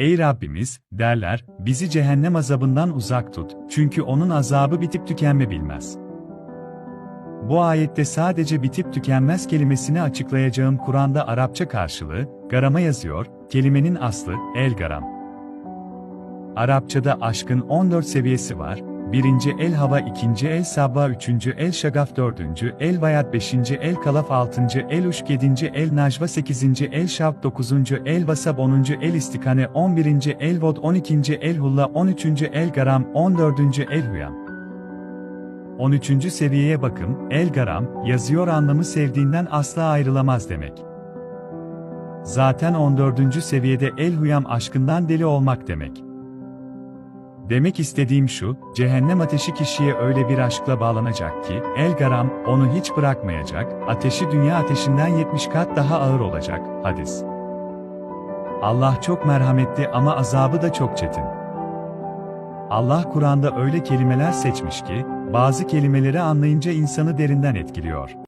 Ey Rabbimiz, derler, bizi cehennem azabından uzak tut, çünkü onun azabı bitip tükenme bilmez. Bu ayette sadece bitip tükenmez kelimesini açıklayacağım Kur'an'da Arapça karşılığı, garama yazıyor, kelimenin aslı, el garam. Arapçada aşkın 14 seviyesi var, birinci el hava, ikinci el sabba, üçüncü el şagaf, dördüncü el bayat, beşinci el kalaf, altıncı el uşk, yedinci el najva, sekizinci el şavk, dokuzuncu el vasab, onuncu el istikane, on birinci el vod, on ikinci el hulla, on üçüncü el garam, on dördüncü el huyam. 13. seviyeye bakın, el garam, yazıyor anlamı sevdiğinden asla ayrılamaz demek. Zaten 14. seviyede el huyam aşkından deli olmak demek. Demek istediğim şu, cehennem ateşi kişiye öyle bir aşkla bağlanacak ki, el garam, onu hiç bırakmayacak, ateşi dünya ateşinden 70 kat daha ağır olacak, hadis. Allah çok merhametli ama azabı da çok çetin. Allah Kur'an'da öyle kelimeler seçmiş ki, bazı kelimeleri anlayınca insanı derinden etkiliyor.